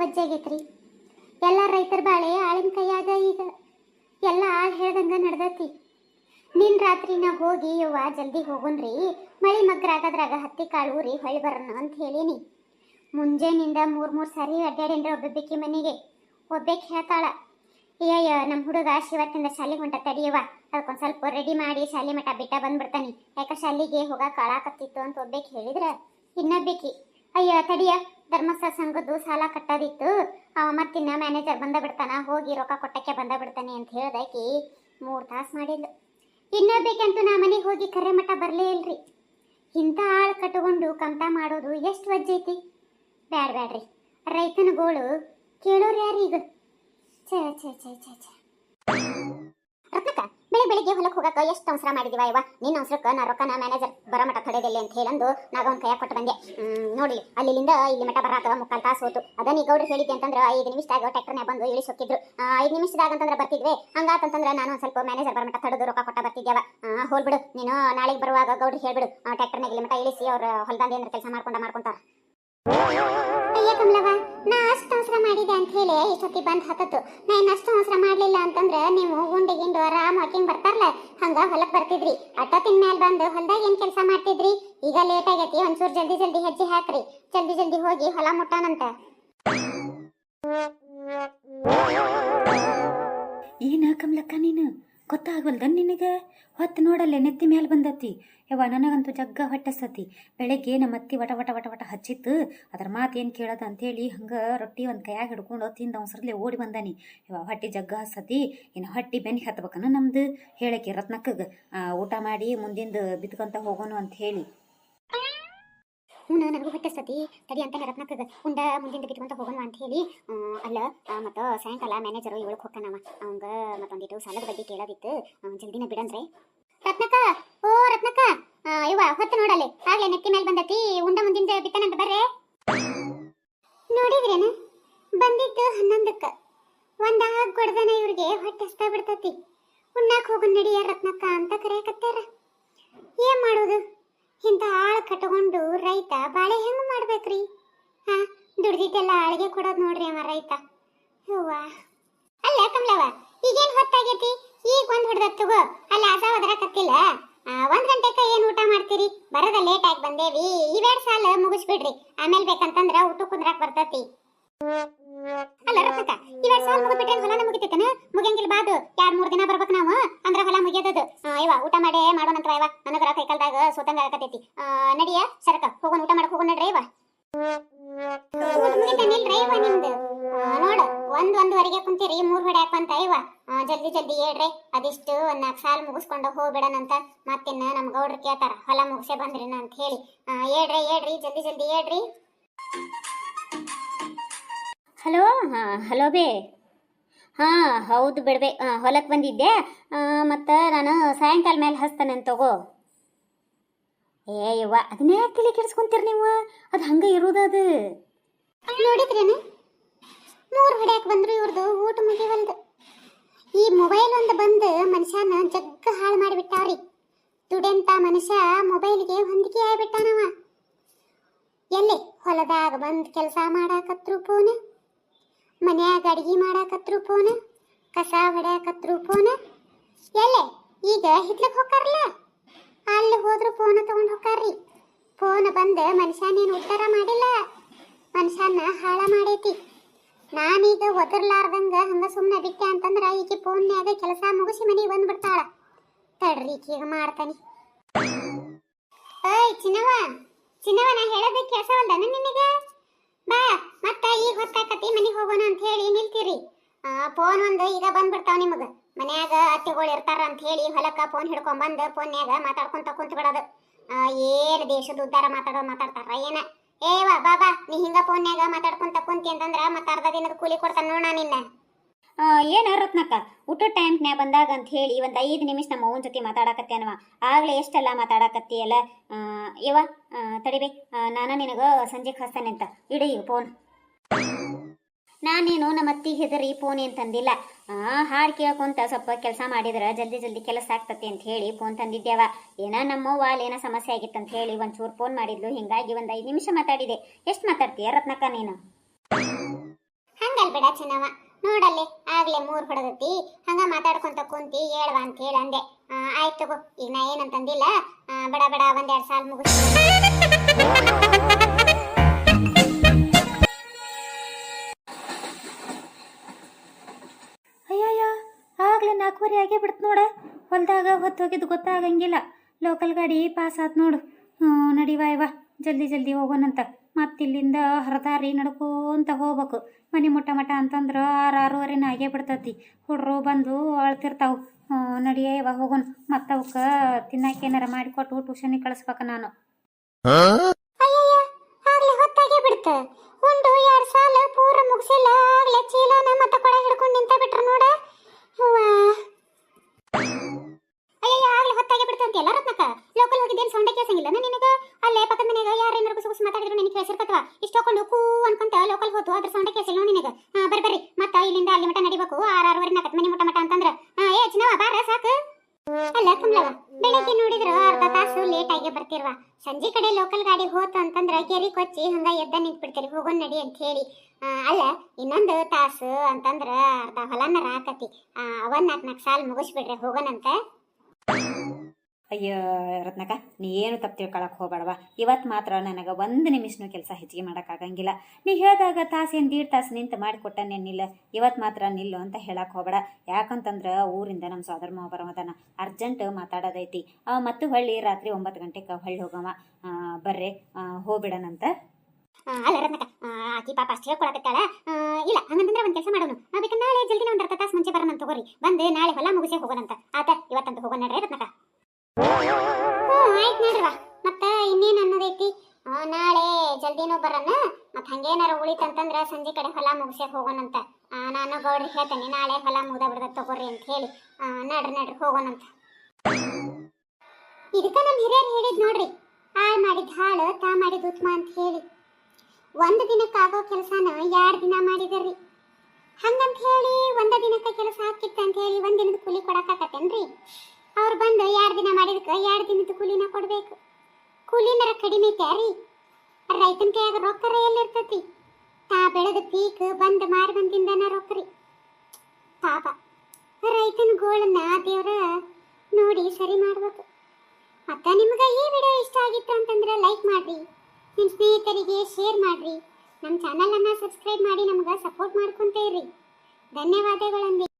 ವಜ್ಜಾಗೈತ್ರಿ ಎಲ್ಲ ರೈತರ ಬಾಳೆ ಆಳಿನ ಕೈಯಾಗ ಈಗ ಎಲ್ಲ ಆಳ್ ಹೇಳ್ದಂಗ ನಡ್ದತಿ. ನಿನ್ ರಾತ್ರಿ ನಾ ಹೋಗಿ ಯುವ ಜಲ್ದಿ ಹೋಗುನ್ರಿ, ಮಳಿ ಮಗ್ರಾಗದ್ರಾಗ ಹತ್ತಿ ಕಾಳು ಊರಿ ಹೊಳಿ ಬರೋಣ ಅಂತ ಹೇಳೀನಿ. ಮುಂಜಾನಿಂದ ಮೂರ್ ಮೂರ್ ಸಾರಿ ಅಡ್ಡಾಡೇನ್ರಿ ಒಬ್ಬೊಬ್ಬಕಿ ಮನೆಗೆ. ಒಬ್ಬಕ್ಕೆ ಹೇಳ್ತಾಳ ಅಯ್ಯಯ್ಯ ನಮ್ಮ ಹುಡುಗ ಶಿವತ್ತಿಂದ ಶಾಲೆಗೆ ಹೊಂಟ ತಡಿಯವ ಅದಕ್ಕೊಂದು ಸ್ವಲ್ಪ ರೆಡಿ ಮಾಡಿ ಶಾಲೆ ಮಠ ಬಿಟ್ಟ ಬಂದ್ಬಿಡ್ತಾನೆ. ಯಾಕ ಶಾಲೆಗೆ ಹೋಗಾಕ ಕಾಳಾಕತ್ತಿತ್ತು ಅಂತ ಒಬ್ಬೇಕು ಹೇಳಿದ್ರೆ? ಇನ್ನೊಬ್ಬೇಕಿ. ಅಯ್ಯ, ತಡಿಯ, ಧರ್ಮಸ್ಥಳ ಸಂಘದ್ದು ಸಾಲ ಕಟ್ಟೋದಿತ್ತು. ಅವ ಮತ್ತಿನ್ನ ಮ್ಯಾನೇಜರ್ ಬಂದ ಬಿಡ್ತಾನ, ಹೋಗಿ ರೊಕ್ಕ ಕೊಟ್ಟಕ್ಕೆ ಬಂದ ಬಿಡ್ತಾನೆ ಅಂತ ಹೇಳ್ದಾಕಿ ಮೂರು ತಾಸು ಮಾಡಿದ್ಲು. ಇನ್ನೊಬ್ಬೇಕಂತೂ ನಾ ಮನೆಗೆ ಹೋಗಿ ಕರೆ ಮಠ ಬರಲೇ ಇಲ್ರಿ. ಇಂಥ ಆಳು ಕಟ್ಕೊಂಡು ಕಮ್ತ ಮಾಡೋದು ಎಷ್ಟು ವಜ್ಜೈತಿ. ಬ್ಯಾಡ್ ಬ್ಯಾಡ್ರಿ. ರೈತನ ಗೋಳು ಕೇಳೋರು ಯಾರು ಈಗ ಛೇ ರತ್ನಕ್ಕ ಬೆಳಿಗ್ಗೆ ಹೊಲಕ್ಕೆ ಹೋಗಕ್ಕ ಎಷ್ಟು ಅವಸರ ಮಾಡಿದೀವ ಇವ? ನಿನ್ನ ಅವಸರಕ್ಕೆ ನಾ ರೊಕ್ಕ ನಾ ಮ್ಯಾನೇಜರ್ ಬರಮಟ ತಡೆದಿಲ್ಲ ಅಂತ ಹೇಳಂದು ನಾಗ ಒಂದು ಕೈಯಾಗ ಕೊಟ್ಟು ಬಂದೆ. ನೋಡಿ ಅಲ್ಲಿಂದ ಇಲ್ಲಿ ಮಟ ಬರಾಕ ಮುಕ್ಕಾಲು ತಾಸು ಹೋತು. ಅದ ನೀ ಗೌಡ್ರು ಹೇಳಿದ್ದೆ ಅಂತಂದ್ರೆ ಐದು ನಿಮಿಷದಾಗ ಟ್ರ್ಯಾಕ್ಟರ್ನ ಬಂದು ಇಳಿಸಿ ಆ, ಐದು ನಿಮಿಷದಾಗ ಅಂತಂದ್ರೆ ಬರ್ತಿದ್ವಿ. ಹಂಗಾತಂತಂದ್ರೆ ನಾನು ಒಂದು ಸ್ವಲ್ಪ ಮ್ಯಾನೇಜರ್ ಬರೋ ಮಠ ತಡೆದು ರೊಕ್ಕ ಕೊಟ್ಟ ಬರ್ತಿದ್ದೇವ ಹೋಲ್ಬಿಡು ನೀನು ನಾಳೆಗೆ ಬರುವಾಗ ಗೌಡ್ರು ಹೇಳ್ಬಿಡು. ಟ್ಯಾಕ್ಟರ್ನಾಗ ಇಲ್ಲಿ ಮಟ ಇಳಿಸಿ ಅವ್ರ ಹೊಲದಂದೆ ಏನಾರ ಕೆಲಸ ಮಾಡ್ಕೊಂಡ ಮಾಡ್ಕೊಂತಾರ ಕಮಲವ ನಾ ಅಷ್ಟು ಅವಸರ ಮಾಡಿದೆ ಅಂತ ಹೇಳಿ ಇಷ್ಟೊತ್ತಿ ಬಂದ್ ಹತ್ತತ್ತು. ನಾ ಇನ್ನು ಅಷ್ಟು ಅವಸರ ಮಾಡಲಿಲ್ಲ ಅಂತಂದ್ರೆ ನೀವು ಗುಂಡಿ ಗಿಂಡು ಆರಾಮ್ ವಾಕಿಂಗ್ ಬರ್ತಾರಲ್ಲ, ಹಂಗ ಹೊಲಕ್ಕೆ ಬರ್ತಿದ್ರಿ. ಅಟ್ಟತ್ತಿನ ಮೇಲೆ ಬಂದು ಹೊಲ್ದಾಗ ಏನು ಕೆಲಸ ಮಾಡ್ತಿದ್ರಿ? ಈಗ ಲೇಟ್ ಆಗೈತಿ, ಒಂಚೂರು ಜಲ್ದಿ ಜಲ್ದಿ ಹೆಜ್ಜೆ ಹಾಕ್ರಿ. ಜಲ್ದಿ ಜಲ್ದಿ ಹೋಗಿ ಹೊಲ ಮುಟ್ಟಾನಂತ. ಏನ ಕಮಲಕ್ಕ ನೀನು? ಗೊತ್ತಾಗವಲ್ದ ನಿನಗೆ? ಹೊತ್ತು ನೋಡಲ್ಲೇ ನೆತ್ತಿ ಮೇಲೆ ಬಂದತಿ. ಯವ್ವ, ನನಗಂತೂ ಜಗ್ಗ ಹೊಟ್ಟಸತಿ. ಬೆಳಗ್ಗೆ ನಮ್ಮ ಅತ್ತಿ ವಟ ವಟ ವಟ ವಟ ಹಚ್ಚಿತ್ತು. ಅದ್ರ ಮಾತು ಏನು ಕೇಳೋದು ಅಂತೇಳಿ ಹಂಗೆ ರೊಟ್ಟಿ ಒಂದು ಕೈಯಾಗ ಹಿಡ್ಕೊಂಡು ತಿಂದ ಅವಸರಲ್ಲೇ ಓಡಿ ಬಂದಾನಿ. ಯವ್ವ, ಹೊಟ್ಟಿ ಜಗ್ಗ ಹಸತಿ ಇನ್ನು ಹೊಟ್ಟಿ ಬೆನ್ನಿ ಹತ್ಬೇಕನ ನಮ್ದು? ಹೇಳಕ್ಕೆ ರತ್ನಕ್ಕಗೆ. ಊಟ ಮಾಡಿ ಮುಂದಿಂದ ಬಿತ್ಕೊಂತ ಹೋಗೋನು ಅಂತ ಹೇಳಿ. ಹ್ಞೂ ನನಗೂ ಹೊಟ್ಟೆಸ್ತತಿ ತಡಿ ಅಂತ ರತ್ನಕ್ಕಗ ಉಂಡ ಮುಂದಿಂದ ಬಿಟ್ಕೊಂತ ಹೋಗೋಣ ಅಂತ ಹೇಳಿ ಅಲ್ಲ ಮತ್ತು ಸಾಯಂಕಾಲ ಮ್ಯಾನೇಜರು ಇವಳಕ್ಕೆ ಹೋಗ್ತಾನವ ಅವಂಗ ಮತ್ತೊಂದಿಟ್ಟು ಸಾಲದ ಬಗ್ಗೆ ಕೇಳೋದಿತ್ತು. ಜಲ್ದಿನ ಬಿಡಂದ್ರೆ ರತ್ನಕ್ಕ, ಓ ರತ್ನಕ್ಕ ಇವ ಹೊತ್ತು ನೋಡಲೆ. ಆಗ್ಲೇ ನೆತ್ತಿ ಮೇಲೆ ಬಂದತಿ. ಉಂಡ ಮುಂದಿಂದ ಬಿತ್ತನಂತ ಬರ್ರೆ ನೋಡಿದ್ರೇನ ಬಂದಿದ್ದು ಹನ್ನೊಂದಕ್ಕ ಒಂದ ಕೊಡ್ದನ ಇವ್ರಿಗೆ ಹೊಟ್ಟೆ ಹಸ್ತಾ ಬಿಡ್ತತಿ ಉಣ್ಣಾಕ್ ಹೋಗು ನಡಿಯ ರತ್ನಕ್ಕ ಅಂತ ಕರೆಯಕತ್ತಾರ ಏನ್ ಮಾಡೋದು ಇಂಥ ಆಳ ಕಟ್ಕೊಂಡು ರೈತ ಬಾಳೆ ಹೆಂಗ್ ಮಾಡ್ಬೇಕ್ರಿ? ಹಾ ದುಡ್ದಿದ್ದೆಲ್ಲ ಆಳಿಗೆ ಕೊಡೋದು ನೋಡ್ರಿ ಅವ ರೈತ. ಹೂವಾ ಅಲ್ಲ ಕಮಲವ ಈಗೇನ್ ಹೊತ್ತಾಗೈತಿ? ಈಗ ಒಂದ್ ಹೊಡೆದ ತಗೋ ಅಲ್ಲ ಒದರಕತ್ತಿಲ್ಲ ಆ, ಒಂದ್ ಗಂಟೆಕ ಏನ್ ಊಟ ಮಾಡ್ತೀರಿ? ಬರದ ಲೇಟ್ ಆಗಿ ಬಂದೇವಿ. ಇವೆರಡ್ ಸಾಲ ಮುಗಿಸ್ಬಿಡ್ರಿ. ಆಮೇಲೆ ಬೇಕಂತಂದ್ರ ಊಟ ಕುಂದ್ರಾಕ್ ಬರ್ತತಿ. ಅಲ್ಲ ರತ್ನಕ್ಕ ಇವೆರಡ್ ಸಾಲ ಮುಗಿದ್ಬಿಟ್ರೆ ಹೊಲನ ಮುಗಿತೈತನ? ಮುಗಿಯಂಗಿಲ್ಲ ಬಾದು ಎರಡ್ ಮೂರ್ ದಿನ ಬರ್ಬೇಕು ನಾವು. ಅಂದ್ರ ಹೊಲ ಮುಗಿಯೋದದು ಇವ ಊಟ ಮಾಡೇ ಮಾಡೋಣಂತ್ರ ಇವ ನನಗರ ಕೈಕಲ್ದಾಗ ಸೋತಂಗ ಆಗತೈತಿ ನಡಿಯ, ಸರಕ, ಹೋಗೋಣ, ಊಟ ಮಾಡಕ್ ಹೋಗೋಣ ನಡ್ರಿ ಇವ ಮುಗಿತೇನಿಲ್ರಿ ಇವ ನಿಮ್ದು? ನೋಡ, ಒಂದ್ ಒಂದುವರೆಗೆ ಕುಂತೀರಿ, ಮೂರ್ ಹೊಡೆ ಹಾಕಂತ ಇವ ಜಲ್ದಿ ಜಲ್ದಿ ಹೇಳ್ರಿ, ಅದಿಷ್ಟು ಒಂದ್ ನಾಲ್ಕು ಸಾಲ ಮುಗಿಸ್ಕೊಂಡು ಹೋಗ್ಬಿಡಣಂತ ಮತ್ತಿನ್ನ ನಮ್ ಗೌಡ್ರು ಕೇಳ್ತಾರ. ಹೊಲ ಮುಗಿಸೇ ಬಂದ್ರಿನ ಅಂತ ಹೇಳಿ. ಹೇಳ್ರಿ ಹೇಳ್ರಿ, ಜಲ್ದಿ ಜಲ್ದಿ ಹೇಳ್ರಿ. ಹಲೋ? ಹಾಂ, ಹಲೋ ಬೇ. ಹಾಂ, ಹೌದು ಬಿಡ್ಬೆ. ಹೊಲಕ್ಕೆ ಬಂದಿದ್ದೆ. ಮತ್ತು ನಾನು ಸಾಯಂಕಾಲ ಮೇಲೆ ಹಚ್ತಾನೆ ತಗೋ. ಏ, ಯವ್ವ, ಅದನ್ನೇ ತಲೆ ಕೆಡಿಸ್ಕೊಂತೀರಿ ನೀವು? ಅದು ಹಂಗೆ ಇರೋದು ಅದು. ನೋಡಿದ್ರೇನು ಮೂರು ಹೊಡ್ಯಾಕೆ ಬಂದ್ರು ಇವ್ರದ್ದು ಊಟ ಮುಗಿವಲ್ದು. ಈ ಮೊಬೈಲ್ ಒಂದು ಬಂದು ಮನುಷ್ಯನ ಜಗ್ಗ ಹಾಳು ಮಾಡಿಬಿಟ್ಟಾವ್ರಿ. ದುಡೆಂತ ಮನುಷ್ಯ ಮೊಬೈಲ್ಗೆ ಹೊಂದಿಕೆ ಆಗಿಬಿಟ್ಟಾನವ. ಎಲ್ಲಿ? ಹೊಲದಾಗ ಬಂದು ಕೆಲಸ ಮಾಡಾಕತ್ರು ಫೋನ್ ಮನ್ಯಾಗ ಅಡಿಗೆ ಮಾಡಾಕತ್ರು ಫೋನ್ ಕಸ ಹೊಡ್ಯಾಕತ್ರು ಫೋನ್ ಎಲ್ಲೇ ಈಗ ಹಿತ್ಲಕ್ ಹೋಗ್ತಾರಲ್ಲ ಅಲ್ಲಿ ಹೋದ್ರು ಫೋನ್ ತಗೊಂಡು ಹೋಗ್ತಾರ್ರಿ ಫೋನ್ ಬಂದ ಮನುಷ್ಯನೇನು ಉತ್ತರ ಮಾಡಿಲ್ಲ? ಮನುಷ್ಯನ ಹಾಳ ಮಾಡೈತಿ. ನಾನೀಗ ಒದರ್ಲಾರ್ದಂಗ ಹಂಗ ಸುಮ್ಮನೆ ಬಿಟ್ಟೆ ಅಂತಂದ್ರ ಈಕೆ ಫೋನ್ಯಾಗ ಕೆಲಸ ಮುಗಿಸಿ ಮನೆಗೆ ಬಂದ್ಬಿಡ್ತಾಳ. ತಡ್ರಿ ಈಗ ಮಾಡ್ತಾನೆ. ಏಯ್ ಚಿನ್ನವ ಚಿನ್ನವ ನಾ ಹೇಳೋದಕ್ಕೆ ಕೆಲಸವಲ್ದನ ನಿನಗೆ? ಬಾ, ಮತ್ತ ಈಗ ಹೊತ್ತಾಕತಿ ಮನೆಗೆ ಹೋಗೋಣ ಅಂತ ಹೇಳಿ ನಿಲ್ತೀರಿ. ಫೋನ್ ಒಂದು ಈಗ ಬಂದ್ಬಿಡ್ತಾವ ನಿಮಗೆ. ಮನ್ಯಾಗ ಅತ್ತೆಗಳು ಇರ್ತಾರ ಅಂತ ಹೇಳಿ ಹೊಲಕ್ಕ ಫೋನ್ ಹಿಡ್ಕೊಂಡ್ ಫೋನ್ಯಾಗ ಮಾತಾಡ್ಕೊಂತ ಕುಂತ ಬಿಡೋದು ಏನ್ ದೇಶದ ಉದ್ದಾರ ಮಾತಾಡೋ ಮಾತಾಡ್ತಾರ ಏನ? ಏವಾ ಬಾಬಾ ನೀ ಹಿಂಗ ಫೋನ್ಯಾಗ ಮಾತಾಡ್ಕೊಂತ ಕುಂತಿ ಅಂತಂದ್ರ ಮತ್ತ ಅರ್ಧ ದಿನದ ಕೂಲಿ ಕೊಡ್ತಾನ ನೋಡ ನಿನ್ನ. ಏನು ರತ್ನಕ್ಕ? ಊಟ ಟೈಮ್ನ್ಯಾಗ ಬಂದಾಗ ಅಂತ ಹೇಳಿ ಒಂದು ಐದು ನಿಮಿಷ ನಮ್ಮ ಅವನ ಜೊತೆ ಮಾತಾಡಕತ್ತೇನವ ಆಗ್ಲೇ ಎಷ್ಟೆಲ್ಲ ಮಾತಾಡಕತ್ತೀಯಲ್ಲ ಇವ ತಡಿಬೆ ನಾನು ನಿನಗೆ ಸಂಜೆಗೆ ಹಚ್ತಾನೆ ಅಂತ. ಇಡಿ ಫೋನ್ ನಾನೇನು ನಮ್ಮ ಅತ್ತಿಗೆ ಹೆದರಿ ಫೋನ್ ಏನು ತಂದಿಲ್ಲ. ಹಾಡ್ ಕೇಳ್ಕೊಂತ ಸ್ವಲ್ಪ ಕೆಲಸ ಮಾಡಿದ್ರೆ ಜಲ್ದಿ ಜಲ್ದಿ ಕೆಲಸ ಆಗ್ತತಿ ಅಂತ ಹೇಳಿ ಫೋನ್ ತಂದಿದ್ದೇವ ಏನ ನಮ್ಮವ್ವ ಏನೋ ಸಮಸ್ಯೆ ಆಗಿತ್ತು ಅಂತ ಹೇಳಿ ಒಂಚೂರು ಫೋನ್ ಮಾಡಿದ್ಲು. ಹಿಂಗಾಗಿ ಒಂದು ಐದು ನಿಮಿಷ ಮಾತಾಡಿದೆ. ಎಷ್ಟು ಮಾತಾಡ್ತೀಯ ರತ್ನಕ್ಕ ನೀನು? ಹಂಗಲ್ ಬಿಡ ಚೆನ್ನವ ನೋಡಲ್ಲಿ, ಆಗ್ಲೇ ಮೂರ್ ಹೊಡೆದತಿ. ಹಂಗ ಮಾತಾಡ್ಕೊಂತ ಕುಂತಿ ಹೇಳ್ವಾ ಅಂತ ಹೇಳ ಅಂದೆ ಆಯ್ತು ತಗೋ, ಈಗ ನಾ ಏನಂತಂದಿಲ್ಲ ಬಡ ಬಡ, ಒಂದೆರಡು ಸಾಲ ಮುಗಿಸ್ ಅಯ್ಯಯ್ಯೋ, ಆಗ್ಲೇ ನಾಲ್ಕೂವರೆ ಆಗೇ ಬಿಡ್ತು ನೋಡ. ಹೊಲ್ದಾಗ ಹೊತ್ತು ಹೋಗಿದ್ದು ಗೊತ್ತಾಗಂಗಿಲ್ಲ. ಲೋಕಲ್ ಗಾಡಿ ಪಾಸ್ ಆತ್ ನೋಡು. ಹ್ಞೂ ನಡಿವಾ ಜಲ್ದಿ ಜಲ್ದಿ ಹೋಗೋಣಂತ. ಮತ್ತಿಲ್ಲಿಂದ ಹರದಾರಿ ನಡ್ಕೋಂತ ಹೋಗ್ಬೇಕು. ಮನೆ ಮುಟ್ಟ ಮಟ ಅಂತಂದ್ರೆ ಆರು ಆರೂವರೆನ ಆಗೇ ಬಿಡ್ತತಿ. ಹುಡ್ರು ಬಂದು ಅಳ್ತಿರ್ತಾವು. ಹ್ಞೂ ನಡಿಯ ಇವ ಹೋಗೋಣ. ಮತ್ತೆ ಅವಕ್ಕೆ ತಿನ್ನಕ್ಕೆ ಏನಾರ ಮಾಡಿಕೊಟ್ಟು ಟ್ಯೂಷನಿಗೆ ಕಳಿಸ್ಬೇಕು ನಾನು. ಅಯ್ಯಯ್ಯ ಆಗ್ಲೇ ಹೊತ್ತಾಗೆ ಬಿಡ್ತ. ಒಂದು ಎರಡು ಸಾಲ ಪೂರ ಮುಗಿಸಿಲ್ಲ. ಆಗ್ಲೇ ಚೀಲನ ಮತ್ತೆ ಕೊಡ ಹಿಡ್ಕೊಂಡು ನಿಂತ ಬಿಟ್ರು ನೋಡ. ಅಯ್ಯಯ್ಯ ಆಗ್ಲೇ ಹೊತ್ತಾಗೆ ಬಿಡ್ತ ಅಂತ ಎಲ್ಲ ರತ್ನಕ ಲೋಕಲ್ ಹೋಗಿದ್ದೇನು ಸೌಂಡ ಕೇಸಂಗಿಲ್ಲ ನಿನಗ? ಅಲ್ಲೇ ಪಕ್ಕದ ಮನೆಯಾಗ ಯಾರೇನಾರು ಗುಸು ಗುಸು ಮಾತಾಡಿದ್ರು ನಿನಗೆ ಕೇಳಿಸಿರ್ತತ್ವ ಇಷ್ಟು ಹಾಕೊಂಡು ಕೂ ಅನ್ಕೊಂತ ಲೋಕಲ್ ಹೋತು. ಅದ್ರ ಸೌಂಡ ಕೇಳಿಸಿಲ್ಲ ನಿನಗ. ಹಾ, ಬರ್ರಿ ಬರ್ರಿ. ಮತ್ತ ಇಲ್ಲಿಂದ ಅಲ್ಲಿ ಮಟ ನಡಿಬೇಕು. ಆರು ಆರೂವರೆ ನಾಲ್ಕು ಮನೆ ಮುಟ್ಟ ಮಟ ಅಂತಂದ್ರೆ. ಏ ಚಿನ್ನವ, ಬಾರ, ಸಾಕು. ಅಲ್ಲ ಕಮಲವ ಬೆಳಗ್ಗೆ ನೋಡಿದ್ರು ಅರ್ಧ ತಾಸು ಲೇಟ್ ಆಗಿ ಬರ್ತಿರ್ವ. ಸಂಜೆ ಕಡೆ ಲೋಕಲ್ ಗಾಡಿ ಹೋತು ಅಂತಂದ್ರ ಕೆರಿ ಕೊಚ್ಚಿ ಹಂಗ ಎದ್ದ ನಿಂತ್ ಬಿಡ್ತೀರಿ ಹೋಗೋನ್ ನಡಿ ಅಂತ ಹೇಳಿ. ಅಲ್ಲ, ಇನ್ನೊಂದು ತಾಸು ಅಂತಂದ್ರ ಅರ್ಧ ಹೊಲನ ರಾಕತಿ. ಅವನ್ ನಾಲ್ಕು ನಾಲ್ಕು ಸಾಲ ಮುಗಿಸ್ಬಿಡ್ರಿ, ಹೋಗೋಣಂತ. ಅಯ್ಯೋ ರತ್ನಕ ನೀ ಏನು ತಪ್ಪು ತಿಳ್ಕೊಳಕ್ಕೆ ಹೋಗಬೇಡವ ಇವತ್ತು ಮಾತ್ರ ನನಗೆ ಒಂದು ನಿಮಿಷನೂ ಕೆಲಸ ಹೆಚ್ಚಿಗೆ ಮಾಡೋಕ್ಕಾಗಂಗಿಲ್ಲ ನೀ ಹೇಳಿದಾಗ ತಾಸೇನು ದೀಡ್ ತಾಸು ನಿಂತು ಮಾಡಿಕೊಟ್ಟನೇನಿಲ್ಲ ಇವತ್ತು ಮಾತ್ರ ನಿಲ್ಲು ಅಂತ ಹೇಳಕ್ಕೆ ಹೋಗಬೇಡ. ಯಾಕಂತಂದ್ರೆ ಊರಿಂದ ನಮ್ಮ ಸೋದರ ಮಾವ ಬರೋದನ ಅರ್ಜೆಂಟ್ ಮಾತಾಡೋದೈತಿ. ಮತ್ತು ಹೊಳ್ಳಿ ರಾತ್ರಿ ಒಂಬತ್ತು ಗಂಟೆಗೆ ಹೊಳ್ಳಿ ಹೋಗವ. ಆ, ಬರ್ರಿ ಹೋಗ್ಬಿಡನಂತ. ಅಲ್ಲ ರತ್ನಕ ಆಕಿ ಪಾಪ ಅಷ್ಟು ಹೇಳ್ಕೊಳಕತ್ತಾಳ. ಇಲ್ಲ ಹಂಗಂತಂದ್ರೆ ಒಂದು ಕೆಲಸ ಮಾಡೋಣ ಅದಕ್ಕೆ ನಾಳೆ ಜಲ್ದಿ ಒಂದು ಅರ್ಧ ತಾಸು ಮುಂಚೆ ಬರೋಣ ತಗೋರಿ. ಬಂದು ನಾಳೆ ಹೊಲ ಮುಗಿಸಿ ಹೋಗೋಣಂತ. ಆತ ಇವತ್ತಂತ ಹೋಗೋಣ ರತ್ನಕ ನೋಡ್ರವ ಮತ್ತೆ ಇನ್ನೇನು ಅನ್ನೋದೈತಿ? ನಾಳೆ ಜಲ್ದಿನೂ ಬರೋಣ. ಮತ್ತೆ ಹಂಗೇನಾರ ಉಳಿತಂತಂದ್ರ ಸಂಜೆ ಕಡೆ ಹೊಲ ಮುಗಿಸಿ ಹೋಗೋಣಂತ. ನಾನು ಗೌಡ್ರಿ ಹೇಳ್ತೇನೆ, ನಾಳೆ ಹೊಲ ಮುಗ್ದ ಬಿಡ್ದ ತಗೋರಿ ಅಂತ ಹೇಳಿ. ನಡ್ರಿ ನಡ್ರಿ, ಹೋಗೋಣಂತ. ಇದಕ್ಕ ನಮ್ಮ ಹಿರಿಯರು ಹೇಳಿದ್ ನೋಡ್ರಿ, ಹಾಳು ಮಾಡಿದ ಹಾಳು, ತಾ ಮಾಡಿದ ಉತ್ತಮ ಅಂತ ಹೇಳಿ. ಒಂದು ದಿನಕ್ಕಾಗೋ ಕೆಲಸನ ಎರಡು ದಿನ ಮಾಡಿದ್ರಿ. ಹಂಗಂತ ಹೇಳಿ ಒಂದ ದಿನಕ್ಕೆ ಕೆಲಸ ಹಾಕಿತ್ತ ಅಂತ ಹೇಳಿ ಒಂದ್ ದಿನದ ಕೂಲಿ ಕೊಡಕ್ಕಾಕತ್ತೇನ್ರಿ ಅವ್ರು ಬಂದು ಎರಡು ದಿನ ಎರಡು ದಿನದ ಕೂಲಿನ ಕೊಡಬೇಕು. ಕೂಲಿನರ ಕಡಿಮೆ ತ್ಯಾರಿ ರೈತನ ಕೈಯಾಗ ರೊಕ್ಕರ ಎಲ್ಲಿರ್ತತಿ ತಾ ಬೆಳೆದ ಪೀಕ್ ಬಂದ್ ಮಾರಿ ಬಂದಿಂದನ ರೊಕ್ಕರಿ. ಪಾಪ. ರೈತನ ಗೋಳನ್ನ ದೇವ್ರ ನೋಡಿ ಸರಿ ಮಾಡ್ಬೇಕು. ಮತ್ತ ನಿಮ್ಗೆ ಈ ವಿಡಿಯೋ ಇಷ್ಟ ಆಗಿತ್ತು ಅಂತಂದ್ರೆ ಲೈಕ್ ಮಾಡ್ರಿ. ನಿಮ್ಮ ಸ್ನೇಹಿತರಿಗೆ ಶೇರ್ ಮಾಡ್ರಿ. ನಮ್ಮ ಚಾನಲನ್ನು ಸಬ್ಸ್ಕ್ರೈಬ್ ಮಾಡಿ ನಮ್ಗೆ ಸಪೋರ್ಟ್ ಮಾಡ್ಕೊಂತ ಇರ್ರಿ ಧನ್ಯವಾದಗಳಂದಿ.